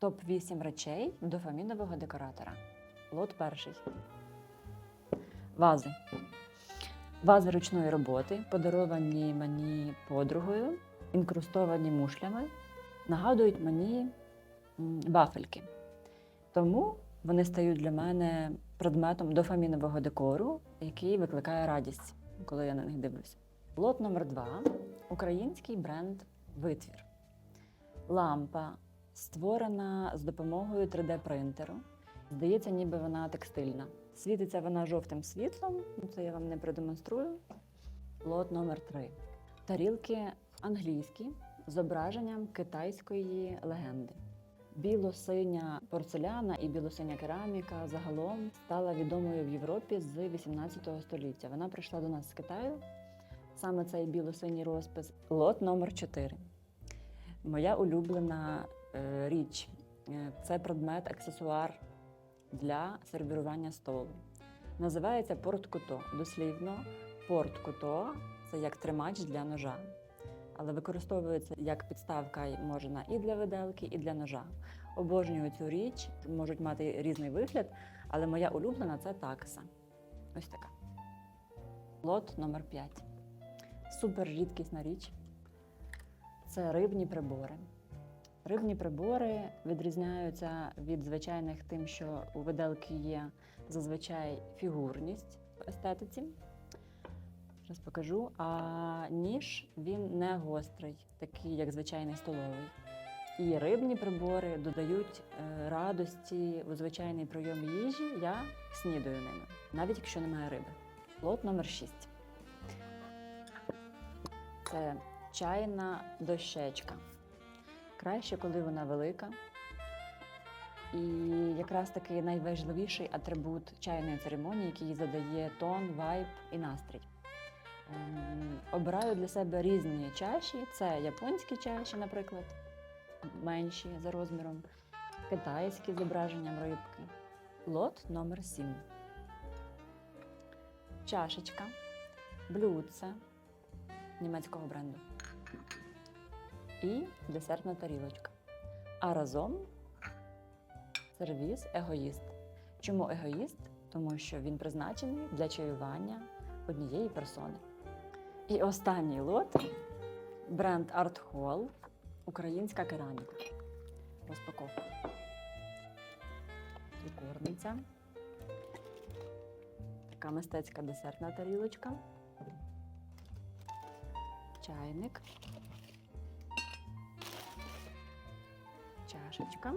Топ-8 речей дофамінового декоратора. Лот перший. Вази. Вази ручної роботи, подаровані мені подругою, інкрустовані мушлями, нагадують мені м, вафельки. Тому вони стають для мене предметом дофамінового декору, який викликає радість, коли я на них дивлюся. Лот номер два український бренд Витвір. Лампа створена з допомогою 3D-принтеру. Здається, ніби вона текстильна. Світиться вона жовтим світлом, ну, це я вам не продемонструю. Лот номер 3 Тарілки англійські з зображенням китайської легенди. Біло-синя порцеляна і білосиня кераміка загалом стала відомою в Європі з 18 століття. Вона прийшла до нас з Китаю. Саме цей білосиній розпис. Лот номер 4 Моя улюблена річ Е, це предмет, аксесуар для сервірування столу. Називається порт-куто. Дослівно, порт-куто це як тримач для ножа. Але використовується як підставка можна і для виделки, і для ножа. Обожнюю цю річ, можуть мати різний вигляд, але моя улюблена це такса. Ось така. Лот номер 5. Супер рідкісна річ. Це рибні прибори. Рибні прибори відрізняються від звичайних тим, що у виделки є зазвичай фігурність в естетиці. Зараз покажу. А ніж він не гострий, такий як звичайний столовий. І рибні прибори додають е, радості у звичайний прийом їжі. Я снідаю ними, навіть якщо немає риби. Лот номер 6. Це чайна дощечка. Краще, коли вона велика. І якраз таки найважливіший атрибут чайної церемонії, який задає тон, вайб і настрій. Ем, Обираю для себе різні чаші. Це японські чаші, наприклад, менші за розміром, китайські зображенням рибки. Лот номер 7. Чашечка, блюдце німецького бренду і десертна тарілочка. А разом сервіс егоїст. Чому егоїст? Тому що він призначений для чаювання однієї персони. І останній лот бренд Art Hall, українська кераміка. Розпаковка. Трикорниця. Така мистецька десертна тарілочка. Чайник. Чашечка.